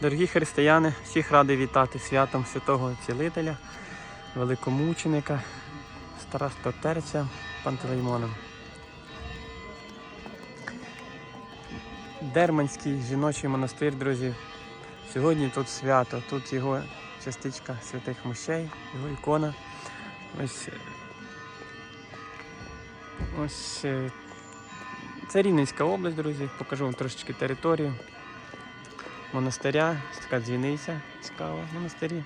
Дорогі християни, всіх радий вітати святом святого цілителя, великомученика, старостотерця Пантелеймона. Дерманський жіночий монастир, друзі. Сьогодні тут свято, тут його частичка святих мощей, його ікона. Ось, ось е, це Рівненська область, друзі. Покажу вам трошечки територію монастиря. Така дзвіниця цікава монастирі.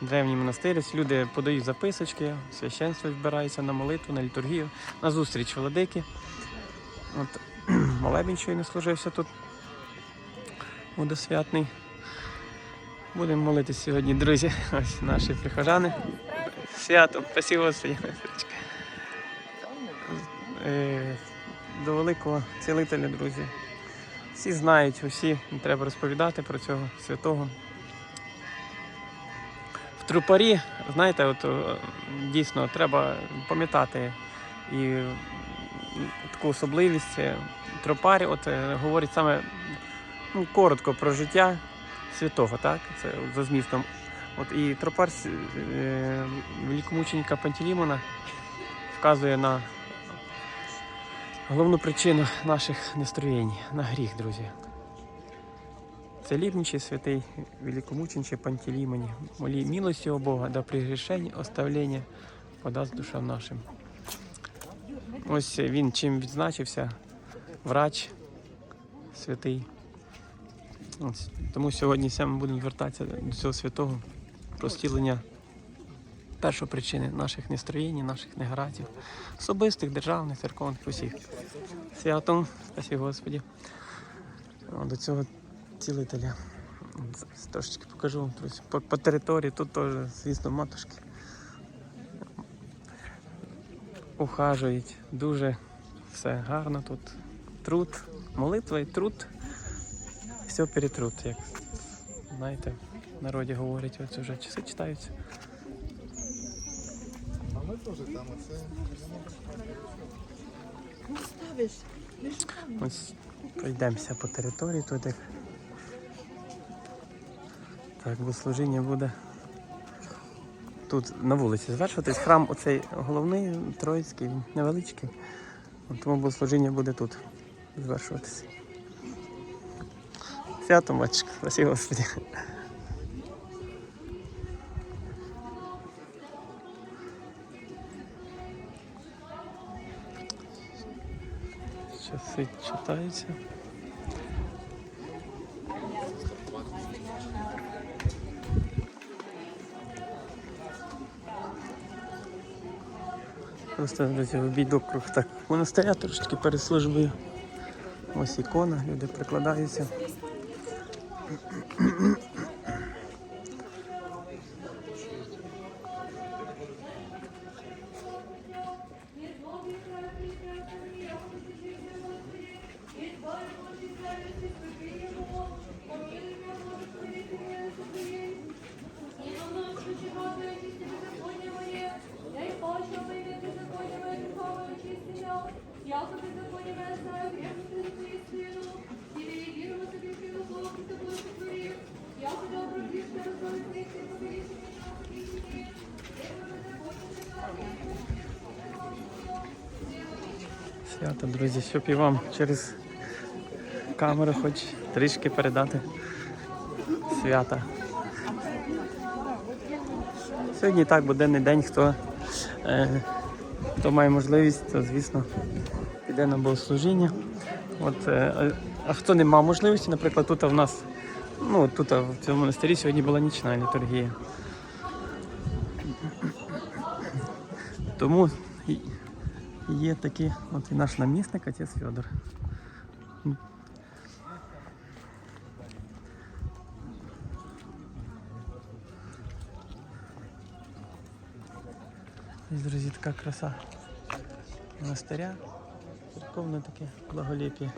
Древній монастир. Люди подають записочки, священство збирається на молитву, на літургію, на зустріч владики. От, молебень щойно служився тут. Водосвятний. Будемо молитись сьогодні, друзі. Ось наші прихожани. Свято, спасибо. Е, До великого цілителя, друзі. Всі знають, усі не треба розповідати про цього святого. В трупарі, знаєте, от е, дійсно треба пам'ятати і таку особливість. Е, Тропарі от, е, говорить саме ну, коротко про життя святого, так? Це за змістом. От і тропар е, великомученика Пантелеймона вказує на головну причину наших настроєнь, на гріх, друзі. Це ліпничий святий великомучениче Пантелеймоні. Молі милості о Бога, да при грішенні оставлення подасть душам нашим. Ось він чим відзначився, врач святий. Ось. Тому сьогодні саме будемо звертатися до цього святого про стілення першопричини наших нестроєнь, наших негараздів, особистих, державних, церковних, усіх. Святом, спасибо Господі. До цього цілителя. Трошечки покажу вам. По, по території тут теж, звісно, матушки. Ухажують. Дуже все гарно тут. Труд, молитва і труд. Все перетруд, як знаєте, в народі говорять, ось вже часи читаються. А ми теж там оце. Ось пройдемося по території тут. Як... Так, богослужіння буде тут на вулиці звершуватись. Храм оцей головний, троїцький, він невеличкий. Тому богослужіння буде тут звершуватися. Свято, батюшка, спасибо Господи. Часи читаються. Просто друзі, обійду круг так. Монастиря трошечки перед службою. Ось ікона, люди прикладаються. Свято, друзі, щоб і вам через камеру хоч трішки передати свята. Сьогодні так буденний день, хто, е, хто має можливість, то звісно піде на богослужіння. От, е, а- хто не мав можливості, наприклад, тут в нас, ну тут в цьому монастирі сьогодні була нічна літургія. Тому Є такі, от і наш намісник, отець Федор. Ось, друзі, така краса монастиря. Церковне таке благоліп'я.